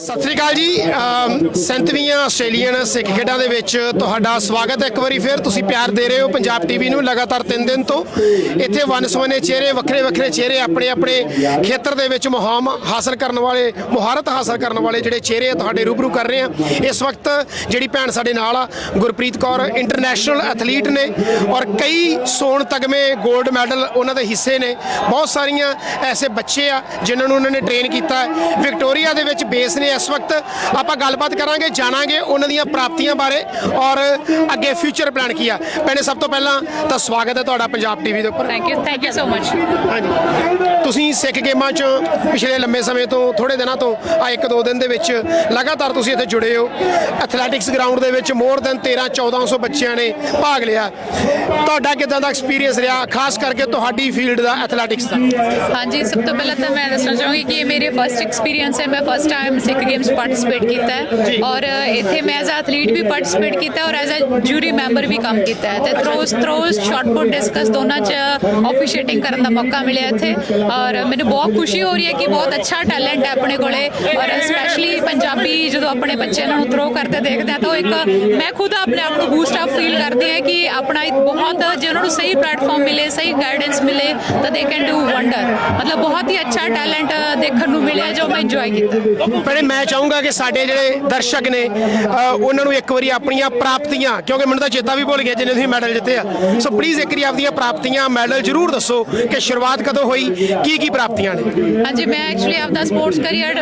ਸਤਿ ਸ੍ਰੀ ਅਕਾਲ ਜੀ ਸੈਂਤਵੀਆਂ ਆਸਟ੍ਰੇਲੀਅਨ ਸਿੱਖ ਖੇਡਾਂ ਦੇ ਵਿੱਚ ਤੁਹਾਡਾ ਸਵਾਗਤ ਹੈ ਇੱਕ ਵਾਰੀ ਫਿਰ। ਤੁਸੀਂ ਪਿਆਰ ਦੇ ਰਹੇ ਹੋ ਪੰਜਾਬ ਟੀਵੀ ਨੂੰ ਲਗਾਤਾਰ 3 ਦਿਨ ਤੋਂ। ਇੱਥੇ ਵਨਸਵਨੇ ਚਿਹਰੇ, ਵੱਖਰੇ ਵੱਖਰੇ ਚਿਹਰੇ ਆਪਣੇ ਆਪਣੇ ਖੇਤਰ ਦੇ ਵਿੱਚ ਮੁਹਾਮ ਹਾਸਲ ਕਰਨ ਵਾਲੇ, ਮੁਹਾਰਤ ਹਾਸਲ ਕਰਨ ਵਾਲੇ ਜਿਹੜੇ ਚਿਹਰੇ ਆ, ਤੁਹਾਡੇ ਰੂਬਰੂ ਕਰ ਰਹੇ ਆ। ਇਸ ਵਕਤ ਜਿਹੜੀ ਭੈਣ ਸਾਡੇ ਨਾਲ ਆ, ਗੁਰਪ੍ਰੀਤ ਕੌਰ ਇੰਟਰਨੈਸ਼ਨਲ ਐਥਲੀਟ ਨੇ ਔਰ ਕਈ ਸੋਨ ਤਗਮੇ 골ਡ ਮੈਡਲ ਉਹਨਾਂ ਦੇ ਹਿੱਸੇ ਨੇ। ਬਹੁਤ ਸਾਰੀਆਂ ਐਸੇ ਬੱਚੇ ਆ ਜਿਨ੍ਹਾਂ ਨੂੰ ਉਹਨਾਂ ਨੇ ਟ੍ਰੇਨ ਕੀਤਾ। ਵਿਕਟੋਰੀਆ ਦੇ ਵਿੱਚ ਬੇਸ ਨੇ ਇਸ ਵਕਤ ਆਪਾਂ ਗੱਲਬਾਤ ਕਰਾਂਗੇ ਜਾਣਾਂਗੇ ਉਹਨਾਂ ਦੀਆਂ ਪ੍ਰਾਪਤੀਆਂ ਬਾਰੇ ਔਰ ਅੱਗੇ ਫਿਊਚਰ ਪਲਾਨ ਕੀ ਆ। ਭੈਣੇ ਸਭ ਤੋਂ ਪਹਿਲਾਂ ਤਾਂ ਸਵਾਗਤ ਹੈ ਤੁਹਾਡਾ ਪੰਜਾਬ ਟੀਵੀ ਦੇ ਉੱਪਰ। Thank you thank you so much ਹਾਂਜੀ। ਤੁਸੀਂ ਸਿੱਖ ਗੇਮਾਂ 'ਚ ਪਿਛਲੇ ਲੰਮੇ ਸਮੇਂ ਤੋਂ ਥੋੜੇ ਦਿਨਾਂ ਤੋਂ ਆ ਇੱਕ ਦੋ ਦਿਨ ਦੇ ਵਿੱਚ ਲਗਾਤਾਰ ਤੁਸੀਂ ਇੱਥੇ ਜੁੜੇ ਹੋ। ਐਥਲੈਟਿਕਸ ਗਰਾਊਂਡ ਦੇ ਵਿੱਚ ਮੋਰ ਦੈਨ 13 1400 ਬੱਚਿਆਂ ਨੇ ਭਾਗ ਲਿਆ। ਤੁਹਾਡਾ ਕਿਦਾਂ ਦਾ ਐਕਸਪੀਰੀਅੰਸ ਰਿਹਾ? ਖਾਸ ਕਰਕੇ ਤੁਹਾਡੀ ਫੀਲਡ ਦਾ ਐਥਲੈਟਿਕਸ ਦਾ। ਹਾਂਜੀ ਸਭ ਤੋਂ ਪਹਿਲਾਂ ਤਾਂ ਮੈਂ ਦੱਸਣਾ ਚਾਹੂੰਗੀ ਕਿ ਇਹ ਮੇਰੇ ਫਰਸਟ ਐਕਸਪੀਰੀਅੰਸ ਹੈ। ਮੈਂ first time Sikh games participate ਕੀਤਾ ਹੈ। ਔਰ ਇੱਥੇ ਮੈਂ ਐਜ਼ ਐਥਲੀਟ ਵੀ ਪਾਰਟਿਸਿਪੇਟ ਕੀਤਾ ਹੈ ਔਰ ਐਜ਼ ਅ ਜੂਰੀ ਮੈਂਬਰ ਵੀ ਕੰਮ ਕੀਤਾ ਹੈ। ਤੇ throws throws shot put discus ਦੋਨਾਂ ਚ ਆਫੀਸ਼ੀਏਟਿੰਗ ਕਰਨ ਦਾ ਮੌਕਾ ਮਿਲਿਆ ਇੱਥੇ। ਔਰ ਮੈਨੂੰ ਬਹੁਤ ਖੁਸ਼ੀ ਹੋ ਰਹੀ ਹੈ ਕਿ ਬਹੁਤ ਅੱਛਾ ਟੈਲੈਂਟ ਹੈ ਆਪਣੇ ਕੋਲੇ। ਔਰ ਸਪੈਸ਼ਲੀ ਪੰਜਾਬੀ ਜਦੋਂ ਆਪਣੇ ਬੱਚੇ ਨੂੰ ਥਰੋ ਕਰਦੇ ਦੇਖਦੇ ਆ ਤਾਂ ਉਹ ਇੱਕ ਮੈਂ ਖੁਦ ਆਪਣੇ ਆਪ ਨੂੰ ਬੂਸਟ ਅਪ ਫੀਲ ਕਰਦੀ ਹਾਂ ਕਿ ਆਪਣਾ ਬਹੁਤ ਜੇ ਉਹਨਾਂ ਨੂੰ ਸਹੀ ਪਲੇਟਫਾਰਮ ਮਿਲੇ ਸਹੀ ਗਾਈਡੈਂਸ ਮਿਲੇ ਤਾਂ ਦੇ ਕੈਨ ਡੂ ਵੰਡਰ ਮਤਲਬ ਬਹੁਤ ਹੀ ਅੱਛਾ ਟੈਲੈਂਟ ਦੇਖਣ ਨੂੰ ਮਿਲਿਆ ਜੋ ਮੈਂ ਇੰਜੋਏ ਕੀਤਾ। ਭੈਣੇ ਮੈਂ ਚਾਹੂੰਗਾ ਕਿ ਸਾਡੇ ਜਿਹੜੇ ਦਰਸ਼ਕ ਨੇ ਉਹਨਾਂ ਨੂੰ ਇੱਕ ਵਾਰੀ ਆਪਣੀਆਂ ਪ੍ਰਾਪਤੀਆਂ ਕਿਉਂਕਿ ਮੈਨੂੰ ਤਾਂ ਚੇਤਾ ਵੀ ਭੁੱਲ ਗਿਆ ਜਿੰਨੇ ਤੁਸੀਂ ਮੈਡਲ ਜਿੱਤੇ ਆ। ਸੋ ਪਲੀਜ਼ ਇੱਕ ਵਾਰੀ ਆਪਣੀਆਂ ਪ੍ਰਾਪਤੀਆਂ ਮੈਡਲ ਜ਼ਰੂਰ ਦੱਸੋ ਕਿ ਸ਼ੁਰੂਆਤ ਕਦੋਂ ਹੋਈ ਕੀ ਕੀ ਪ੍ਰਾਪਤੀਆਂ ਨੇ? ਹਾਂਜੀ ਮੈਂ ਐਕਚੁਅਲੀ ਆਪਦਾ ਸਪੋਰਟਸ ਕੈਰੀਅਰ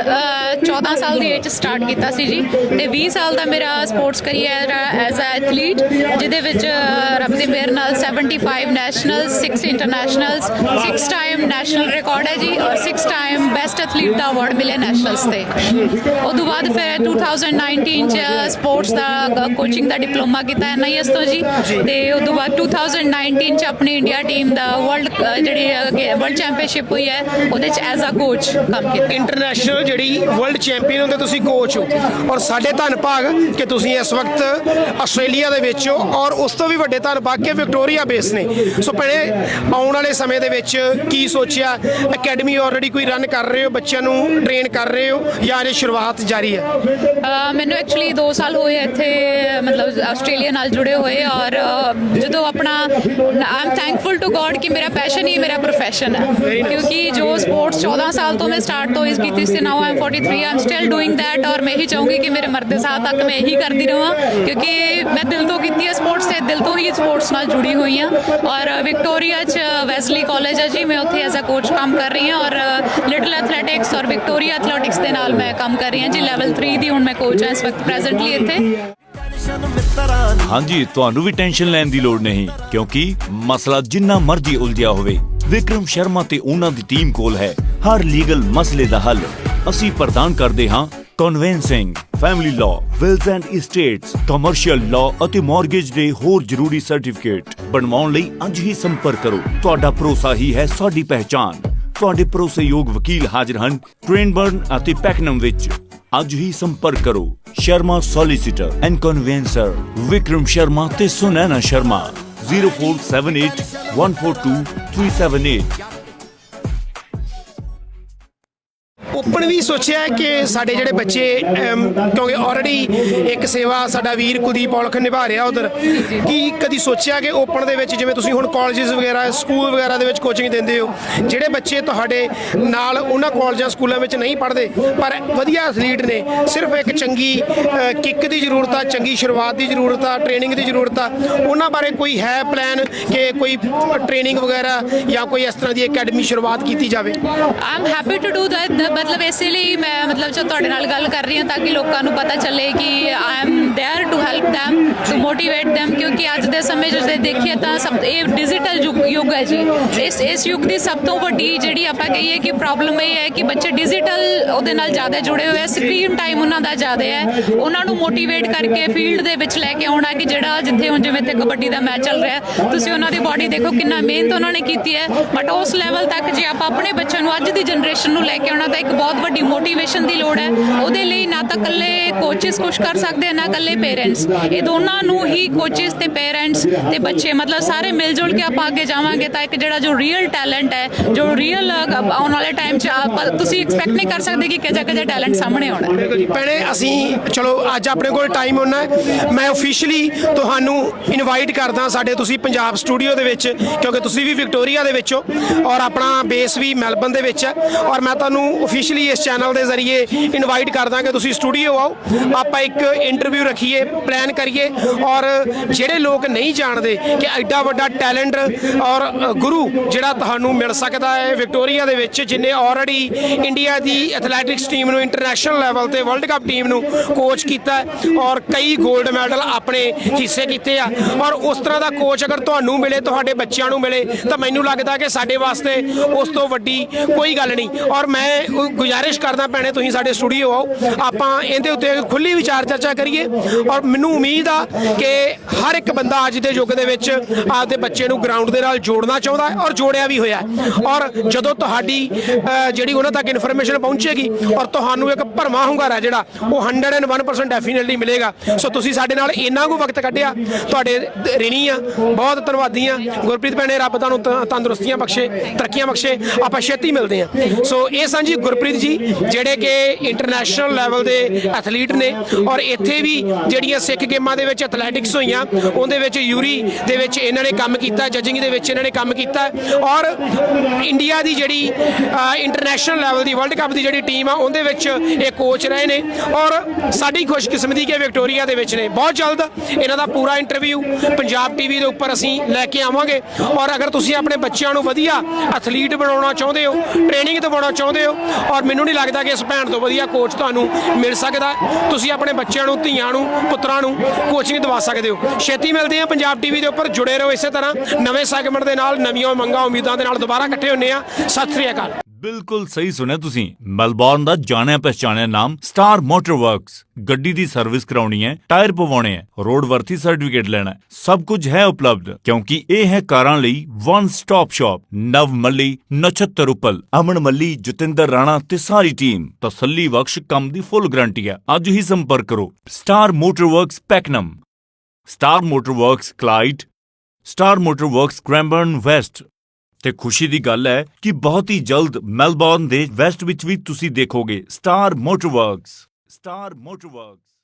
14 ਸਾਲ ਦੀ ਏਜ 'ਚ ਸਟਾਰਟ ਕੀਤਾ ਸੀ ਜੀ। ਤੇ 20 ਸਾਲ ਦਾ ਮੇਰਾ sports career as a athlete ਜਿਹਦੇ ਵਿੱਚ ਅਹ, ਰੱਬ ਦੀ ਮਿਹਰ ਨਾਲ 75 nationals 6 internationals 6 time national record ਹੈ ਜੀ ਔਰ 6 ਟਾਈਮ ਬੈਸਟ ਐਥਲੀਟ ਦਾ ਅਵਾਰਡ ਮਿਲਿਆ ਨੈਸ਼ਨਲਸ ਤੇ। ਉਦੋਂ ਬਾਅਦ ਫਿਰ 2019 ਚ ਸਪੋਰਟਸ ਦਾ ਕੋਚਿੰਗ ਦਾ ਡਿਪਲੋਮਾ ਕੀਤਾ ਐਨਆਈਐਸ ਤੋਂ ਜੀ। ਤੇ ਉਦੋਂ ਬਾਅਦ 2019 ਚ ਆਪਣੀ ਇੰਡੀਆ ਟੀਮ ਦਾ ਵਰਲਡ ਜਿਹੜੀ ਵਰਲਡ ਚੈਂਪੀਅਨਸ਼ਿਪ ਹੋਈ ਹੈ, ਉਹਦੇ ਚ ਐਜ਼ ਅ ਕੋਚ ਕੰਮ ਕੀਤਾ। ਇੰਟਰਨੈਸ਼ਨਲ ਜਿਹੜੀ ਵਰਲਡ ਚੈਂਪੀਅਨ ਹੁੰਦੇ, ਤੁਸੀਂ ਕੋਚ ਹੋ। ਔਰ ਸਾਡੇ ਧੰਨ ਭਾਗ ਕਿ ਤੁਸੀਂ ਇਸ ਵਕਤ ਆਸਟ੍ਰੇਲੀਆ ਦੇ ਵਿੱਚ ਹੋ, ਔਰ ਉਸ ਤੋਂ ਵੀ ਵੱਡੇ ਧੰਨ ਭਾਗ ਕਿ ਵਿਕਟੋਰੀਆ ਬੇਸ ਨੇ। ਸੋ ਭੈਣੇ, ਆਉਣ ਵਾਲੇ ਸਮੇਂ ਦੇ ਵਿੱਚ ਕੀ ਸੋਚਿਆ? ਅਕੈਡਮੀ ਆਲਰੇਡੀ ਕੋਈ ਰਨ ਕਰ ਰਹੇ ਹੋ? ਬੱਚਿਆਂ ਨੂੰ ਟ੍ਰੇਨ ਕਰ ਰਹੇ ਹੋ? ਜਾਂ ਅਜੇ ਸ਼ੁਰੂਆਤ ਜਾਰੀ ਹੈ ਅਹ ਮੈਨੂੰ ਐਕਚੁਅਲੀ 2 ਸਾਲ ਹੋਏ ਇੱਥੇ ਮਤਲਬ ਆਸਟ੍ਰੇਲੀਆ ਨਾਲ ਜੁੜੇ ਹੋਏ ਔਰ ਅਹ, ਜਦੋਂ ਆਪਣਾ I am thankful to God ਕਿ ਮੇਰਾ ਪੈਸ਼ਨ ਹੀ ਮੇਰਾ ਪ੍ਰੋਫੈਸ਼ਨ ਹੈ ਕਿਉਂਕਿ ਜੋ ਸਪੋਰਟਸ 14 ਸਾਲ ਤੋਂ ਮੈਂ ਸਟਾਰਟ ਤੋਂ ਇਸ ਕੀਤੀ ਸੀ now I am 43 I am still doing that ਔਰ ਮੈਂ ਇਹੀ ਚਾਹੂੰਗੀ ਕਿ ਮੇਰੇ ਮਰਦੇ ਸਾਹ ਤੱਕ ਮੈਂ ਇਹੀ ਕਰਦੀ ਰਹਾਂ ਕਿਉਂਕਿ ਮੈਂ ਦਿਲ ਤੋਂ ਕੀਤੀ ਹੈ ਸਪੋਰਟਸ ਤੇ ਦਿਲ ਤੋਂ ਹੀ ਸਪੋਰਟਸ ਨਾਲ ਜੁੜੀ ਹੋਈ ਹਾਂ। ਔਰ ਵਿਕਟੋਰੀਆ ਚ ਵੈਸਲੀ ਕਾਲਜ ਹੈ ਜੀ, ਮੈਂ ਉੱਥੇ ਐਜ਼ ਅ ਕੋਚ ਕੰਮ ਕਰ ਰਹੀ ਹਾਂ। ਔਰ ਲਿਟਲ ਐਥਲੈਟਿਕਸ ਔਰ ਵਿਕਟੋਰੀਆ ਐਥਲੈਟਿਕਸ ਦੇ ਨਾਲ ਮੈਂ ਕੰਮ ਕਰ ਰਹੀ ਹਾਂ ਜੀ। ਲੈਵਲ 3 ਦੀ ਹੁਣ ਮੈਂ ਕੋਚ ਹਾਂ ਇਸ ਵਕਤ ਪ੍ਰੈਜ਼ੈਂਟਲੀ ਇੱਥੇ। ਹਾਂਜੀ, ਤੁਹਾਨੂੰ ਵੀ ਟੈਨਸ਼ਨ ਲੈਣ ਦੀ ਲੋੜ ਨਹੀਂ, ਕਿਉਂਕਿ ਮਸਲਾ ਜਿੰਨਾ ਮਰਜ਼ੀ ਉਲਝਿਆ ਹੋਵੇ, ਵਿਕਰਮ ਸ਼ਰਮਾ ਤੇ ਉਹਨਾਂ ਦੀ ਟੀਮ ਕੋਲ ਹੈ। ਹਰ ਲੀਗਲ ਮਸਲੇ ਦਾ ਹੱਲ ਅਸੀਂ ਪ੍ਰਦਾਨ ਕਰਦੇ ਹਾਂ। Conveyancing family law wills and estates commercial law ਅਤੇ ਮਾਰਗੇਜ ਦੇ ਹੋਰ ਜ਼ਰੂਰੀ ਸਰਟੀਫਿਕੇਟ ਬਣਵਾਉਣ ਲਈ ਅੱਜ ਹੀ ਸੰਪਰਕ ਕਰੋ। ਤੁਹਾਡਾ ਭਰੋਸਾ ਹੀ ਹੈ ਸਾਡੀ ਪਹਿਚਾਨ ਤੁਹਾਡੇ ਭਰੋਸੇਯੋਗ ਵਕੀਲ ਹਾਜ਼ਰ ਹਨ ਟ੍ਰੇਨਬਰਨ ਅਤੇ ਪੈਕਨਮ ਵਿੱਚ। ਅੱਜ ਹੀ ਸੰਪਰਕ ਕਰੋ। Sharma solicitor and conveyancer Vikram Sharma ਤੇ ਸੁਨੈਨਾ ਸ਼ਰਮਾ। 0478 ਵੀ ਸੋਚਿਆ ਕਿ ਸਾਡੇ ਜਿਹੜੇ ਬੱਚੇ ਅਮ, ਕਿਉਂਕਿ ਆਲਰੇਡੀ ਇੱਕ ਸੇਵਾ ਸਾਡਾ ਵੀਰ ਕੁਲਦੀਪ ਔਲਖ ਨਿਭਾ ਰਿਹਾ ਉਧਰ। ਕੀ ਕਦੀ ਸੋਚਿਆ ਕਿ ਓਪਨ ਦੇ ਵਿੱਚ ਜਿਵੇਂ ਤੁਸੀਂ ਹੁਣ ਕਾਲਜਸ ਵਗੈਰਾ ਸਕੂਲ ਵਗੈਰਾ ਦੇ ਵਿੱਚ ਕੋਚਿੰਗ ਦਿੰਦੇ ਹੋ ਜਿਹੜੇ ਬੱਚੇ ਤੁਹਾਡੇ ਨਾਲ ਉਹਨਾਂ ਕਾਲਜਾਂ ਸਕੂਲਾਂ ਵਿੱਚ ਨਹੀਂ ਪੜ੍ਹਦੇ ਪਰ ਵਧੀਆ ਅਥਲੀਟ ਨੇ ਸਿਰਫ ਇੱਕ ਚੰਗੀ ਕਿੱਕ ਦੀ ਜ਼ਰੂਰਤ ਆ ਚੰਗੀ ਸ਼ੁਰੂਆਤ ਦੀ ਜ਼ਰੂਰਤ ਆ ਟ੍ਰੇਨਿੰਗ ਦੀ ਜ਼ਰੂਰਤ ਆ ਉਹਨਾਂ ਬਾਰੇ ਕੋਈ ਹੈ ਪਲਾਨ ਕਿ ਕੋਈ ਟ੍ਰੇਨਿੰਗ ਵਗੈਰਾ ਜਾਂ ਕੋਈ ਇਸ ਤਰ੍ਹਾਂ ਦੀ ਅਕੈਡਮੀ ਸ਼ੁਰੂਆਤ ਕੀਤੀ ਜਾਵੇ? I am happy to do that ਮਤਲਬ ਇਸੇ ਲਈ ਮੈਂ ਮਤਲਬ ਜੋ ਤੁਹਾਡੇ ਨਾਲ ਗੱਲ ਕਰ ਰਹੀ ਹਾਂ ਤਾਂ ਕਿ ਲੋਕਾਂ ਨੂੰ ਪਤਾ ਚੱਲੇ ਕਿ I am there to help them to motivate them ਕਿਉਂਕਿ ਅੱਜ ਦੇ ਸਮੇਂ 'ਚ ਜੇ ਦੇਖੀਏ ਤਾਂ ਸਭ ਇਹ ਡਿਜੀਟਲ ਯੁੱਗ ਹੈ ਜੀ ਇਸ ਇਸ ਯੁੱਗ ਦੀ ਸਭ ਤੋਂ ਵੱਡੀ ਜਿਹੜੀ ਆਪਾਂ ਕਹੀਏ ਕਿ ਪ੍ਰੋਬਲਮ ਇਹ ਹੈ ਕਿ ਬੱਚੇ ਡਿਜੀਟਲ ਉਹਦੇ ਨਾਲ ਜ਼ਿਆਦਾ ਜੁੜੇ ਹੋਏ ਆ ਸਕਰੀਨ ਟਾਈਮ ਉਹਨਾਂ ਦਾ ਜ਼ਿਆਦਾ ਹੈ ਉਹਨਾਂ ਨੂੰ ਮੋਟੀਵੇਟ ਕਰਕੇ ਫੀਲਡ ਦੇ ਵਿੱਚ ਲੈ ਕੇ ਆਉਣਾ ਕਿ ਜਿਹੜਾ ਜਿੱਥੇ ਹੁਣ ਜਿਵੇਂ ਤੇ ਕਬੱਡੀ ਦਾ ਮੈਚ ਚੱਲ ਰਿਹਾ ਹੈ, ਤੁਸੀਂ ਉਹਨਾਂ ਦੀ ਬਾਡੀ ਦੇਖੋ ਕਿੰਨਾ ਮਿਹਨਤ ਉਹਨਾਂ ਨੇ ਕੀਤੀ ਹੈ ਬਟ ਉਸ ਲੈਵਲ ਤੱਕ ਜੇ ਆਪਾਂ ਆਪਣੇ ਬੱਚਿਆਂ ਨੂੰ ਅੱਜ ਦੀ ਜਨਰੇਸ਼ਨ ਨੂੰ ਲੈ ਕੇ ਆਉਣਾ ਤਾਂ ਇੱਕ ਬਹੁਤ ਵੱਡੀ ਮੋਟੀਵੇਸ਼ਨ ਦੀ ਲੋੜ ਹੈ। ਉਹਦੇ ਲਈ ਨਾ ਤਾਂ ਇਕੱਲੇ ਕੋਚਿਸ ਕੁਝ ਕਰ ਸਕਦੇ ਨਾ ਇਕੱਲੇ ਪੇਰੈਂਟਸ ਇਹ ਦੋਨਾਂ ਨੂੰ ਹੀ ਕੋਚਿਸ ਤੇ ਪੇਰੈਂਟਸ ਤੇ ਬੱਚੇ, ਮਤਲਬ ਸਾਰੇ ਮਿਲ ਜੁਲ ਕੇ ਆਪਾਂ ਅੱਗੇ ਜਾਵਾਂਗੇ ਤਾਂ ਇੱਕ ਜਿਹੜਾ ਜੋ ਰੀਅਲ ਟੈਲੈਂਟ ਹੈ, ਜੋ ਰੀਅਲ ਆਉਣ ਵਾਲੇ ਟਾਈਮ 'ਚ ਤੁਸੀਂ ਐਕਸਪੈਕਟ ਨਹੀਂ ਕਰ ਸਕਦੇ ਕਿ ਕਿਹੜਾ ਕਿਹੜਾ ਟੈਲੈਂਟ ਸਾਹਮਣੇ ਆਉਣਾ। ਹੈ ਭੈਣੇ, ਅਸੀਂ, ਚਲੋ, ਅੱਜ ਆਪਣੇ ਕੋਲ ਟਾਈਮ ਹੋਣਾ ਮੈਂ ਅਫੀਸ਼ੀਅਲੀ ਤੁਹਾਨੂੰ ਇਨਵਾਈਟ ਕਰਦਾ ਸਾਡੇ ਤੁਸੀਂ ਪੰਜਾਬ ਸਟੂਡੀਓ ਦੇ ਵਿੱਚ, ਕਿਉਂਕਿ ਤੁਸੀਂ ਵੀ ਵਿਕਟੋਰੀਆ ਦੇ ਵਿੱਚ ਹੋ ਔਰ ਆਪਣਾ ਬੇਸ ਵੀ ਮੈਲਬਨ ਦੇ ਵਿੱਚ ਹੈ ਔਰ ਮੈਂ ਤੁਹਾਨੂੰ ਅਫੀਸ਼ੀਅਲੀ ਇਸ ਚੈਨਲ ਦੇ ਜ਼ਰੀਏ ਇਨਵਾਈਟ ਕਰਦਾ ਕਿ ਤੁਸੀਂ ਸਟੂਡੀਓ ਆਓ, ਆਪਾਂ ਇੱਕ ਇੰਟਰਵਿਊ ਰੱਖੀਏ ਪਲਾਨ ਕਰੀਏ ਔਰ ਜਿਹੜੇ ਲੋਕ ਨਹੀਂ ਜਾਣਦੇ ਕਿ ਐਡਾ ਵੱਡਾ ਟੈਲੈਂਟ ਔਰ ਗੁਰੂ ਜਿਹੜਾ ਤੁਹਾਨੂੰ ਮਿਲ ਸਕਦਾ ਹੈ ਵਿਕਟੋਰੀਆ ਦੇ ਵਿੱਚ, ਜਿਨੇ ਆਲਰੇਡੀ ਇੰਡੀਆ ਦੀ ਐਥਲੈਟਿਕਸ ਟੀਮ ਨੂੰ ਇੰਟਰਨੈਸ਼ਨਲ ਲੈਵਲ ਤੇ ਵਰਲਡ ਕੱਪ ਟੀਮ ਨੂੰ ਕੋਚ ਕੀਤਾ ਔਰ ਕਈ 골ਡ ਮੈਡਲ ਆਪਣੇ ਹਿੱਸੇ ਕੀਤੇ ਆ। ਔਰ ਉਸ ਤਰ੍ਹਾਂ ਦਾ ਕੋਚ ਅਗਰ ਤੁਹਾਨੂੰ ਮਿਲੇ, ਤੁਹਾਡੇ ਬੱਚਿਆਂ ਨੂੰ ਮਿਲੇ, ਤਾਂ ਮੈਨੂੰ ਲੱਗਦਾ ਕਿ ਸਾਡੇ ਵਾਸਤੇ ਉਸ ਤੋਂ ਵੱਡੀ ਕੋਈ ਗੱਲ ਨਹੀਂ। ਔਰ ਮੈਂ ਉਹ ਗੁਜ਼ਾਰਿਸ਼ ਕਰਦਾ ਭੈਣੇ, ਤੁਸੀਂ ਸਾਡੇ ਸਟੂਡੀਓ ਆਓ। ਆਪਾਂ ਇਹਦੇ ਉੱਤੇ ਖੁੱਲੀ ਵਿਚਾਰ ਚਰਚਾ ਕਰੀਏ ਔਰ ਮੈਨੂੰ ਉਮੀਦ ਆ ਕਿ ਹਰ ਇੱਕ ਬੰਦਾ ਅੱਜ ਦੇ ਯੁੱਗ ਦੇ ਵਿੱਚ ਆਪਦੇ ਬੱਚੇ ਨੂੰ ਗਰਾਊਂਡ ਦੇ ਨਾਲ ਜੋੜਨਾ ਚਾਹੁੰਦਾ ਹੈ ਔਰ ਜੋੜਿਆ ਵੀ ਹੋਇਆ ਔਰ ਜਦੋਂ ਤੁਹਾਡੀ ਜਿਹੜੀ ਉਹਨਾਂ ਤੱਕ ਇਨਫੋਰਮੇਸ਼ਨ ਪਹੁੰਚੇਗੀ ਔਰ ਤੁਹਾਨੂੰ ਇੱਕ ਭਰਮਾ ਹੁੰਗਾਰਾ ਜਿਹੜਾ, ਉਹ 101% ਡੈਫੀਨਿਟਲੀ ਮਿਲੇਗਾ। ਸੋ ਤੁਸੀਂ ਸਾਡੇ ਨਾਲ ਇੰਨਾ ਕੁ ਵਕਤ ਕੱਢਿਆ। ਤੁਹਾਡੇ ਰਿਣੀ ਆ, ਬਹੁਤ ਧੰਨਵਾਦੀ ਆ। ਗੁਰਪ੍ਰੀਤ ਭੈਣੇ, ਰੱਬ ਤੁਹਾਨੂੰ ਤੰਦਰੁਸਤੀਆਂ ਬਖਸ਼ੇ, ਤਰੱਕੀਆਂ ਬਖਸ਼ੇ। ਆਪਾਂ ਛੇਤੀ ਮਿਲਦੇ ਆ ਸੋ ਇਹ ਸਾਂਝੀ ਗੁਰਪ੍ਰੀਤ ਜੀ ਜਿਹੜੇ ਕਿ ਇੰਟਰਨੈਸ਼ਨਲ ਲੈਵਲ ਦੇ ਐਥਲੀਟ ਨੇ ਔਰ ਇੱਥੇ ਵੀ ਜਿਹੜੀਆਂ ਸਿੱਖ ਗੇਮਾਂ ਦੇ ਵਿੱਚ ਐਥਲੈਟਿਕਸ ਹੋਈਆਂ, ਉਹਦੇ ਵਿੱਚ ਯੂਰੀ ਦੇ ਵਿੱਚ ਇਹਨਾਂ ਨੇ ਕੰਮ ਕੀਤਾ ਜੱਜਿੰਗ ਦੇ ਵਿੱਚ ਇਹਨਾਂ ਨੇ ਕੰਮ ਕੀਤਾ ਔਰ ਇੰਡੀਆ ਦੀ ਜਿਹੜੀ ਇੰਟਰਨੈਸ਼ਨਲ ਲੈਵਲ ਦੀ ਵਰਲਡ ਕੱਪ ਦੀ ਜਿਹੜੀ ਟੀਮ ਆ, ਉਹਦੇ ਵਿੱਚ ਇਹ ਕੋਚ ਰਹੇ ਨੇ ਔਰ ਸਾਡੀ ਖੁਸ਼ਕਿਸਮਤੀ ਕਿ ਵਿਕਟੋਰੀਆ ਦੇ ਵਿੱਚ ਨੇ। ਬਹੁਤ ਜਲਦ ਇਹਨਾਂ ਦਾ ਪੂਰਾ ਇੰਟਰਵਿਊ ਪੰਜਾਬ ਟੀਵੀ ਦੇ ਉੱਪਰ ਅਸੀਂ ਲੈ ਕੇ ਆਵਾਂਗੇ ਔਰ ਅਗਰ ਤੁਸੀਂ ਆਪਣੇ ਬੱਚਿਆਂ ਨੂੰ ਵਧੀਆ ਐਥਲੀਟ ਬਣਾਉਣਾ ਚਾਹੁੰਦੇ ਹੋ ਟ੍ਰੇਨਿੰਗ ਦਿਵਾਉਣਾ ਚਾਹੁੰਦੇ ਹੋ ਔਰ ਮੈਨੂੰ ਨਹੀਂ ਲੱਗਦਾ ਕਿ ਇਸ ਭੈਣ ਤੋਂ ਵਧੀਆ ਕੋਚ ਤੁਹਾਨੂੰ ਮਿਲ ਸਕਦਾ। ਤੁਸੀਂ ਆਪਣੇ ਬੱਚਿਆਂ ਨੂੰ, ਧੀਆਂ ਨੂੰ, ਪੁੱਤਰਾਂ ਨੂੰ ਕੋਚਿੰਗ ਦਵਾ ਸਕਦੇ ਹੋ। ਛੇਤੀ ਮਿਲਦੇ ਆ ਪੰਜਾਬ ਟੀਵੀ ਦੇ ਉੱਪਰ। ਜੁੜੇ ਰਹੋ ਇਸੇ ਤਰ੍ਹਾਂ। ਨਵੇਂ ਸੈਗਮੈਂਟ ਦੇ ਨਾਲ, ਨਵੀਆਂ ਮੰਗਾਂ ਉਮੀਦਾਂ ਦੇ ਨਾਲ ਦੁਬਾਰਾ ਇਕੱਠੇ ਹੁੰਨੇ ਆ ਸਤਿ ਸ੍ਰੀ ਅਕਾਲ। ਬਿਲਕੁਲ ਸਹੀ ਸੁਣਿਆ ਤੁਸੀਂ। ਮੈਲਬੌਰਨ ਦਾ ਜਾਣਿਆ ਪਛਾਣਿਆ ਨਾਮ ਸਟਾਰ ਮੋਟਰ ਵਰਕਸ ਗੱਡੀ ਦੀ ਸਰਵਿਸ ਕਰਾਉਣੀ ਹੈ, ਟਾਇਰ ਪਵਾਉਣੇ ਹੈ ਰੋਡ ਵਰਥੀ ਸਰਟੀਫਿਕੇਟ ਲੈਣਾ ਹੈ। ਸਭ ਕੁਝ ਹੈ ਉਪਲਬਧ, ਕਿਉਂਕਿ ਇਹ ਹੈ ਕਾਰਾਂ ਲਈ one stop shop Nav Malli, Nachhattar Uppal, Aman Malli, Jatinder Rana ਤੇ ਸਾਰੀ ਟੀਮ ਤਸੱਲੀ ਬਖਸ਼ ਕੰਮ ਦੀ ਫੁੱਲ ਗਾਰੰਟੀ ਹੈ। ਅੱਜ ਹੀ ਸੰਪਰਕ ਕਰੋ। Star motor works Pakenham star motor works Clyde star motor works Cranbourne West ਤੇ ਖੁਸ਼ੀ ਦੀ ਗੱਲ ਹੈ ਕਿ ਬਹੁਤ ਹੀ ਜਲਦ ਮੈਲਬੌਰਨ ਦੇ ਵੈਸਟ ਵਿੱਚ ਵੀ ਤੁਸੀਂ ਦੇਖੋਗੇ star motor works star motor works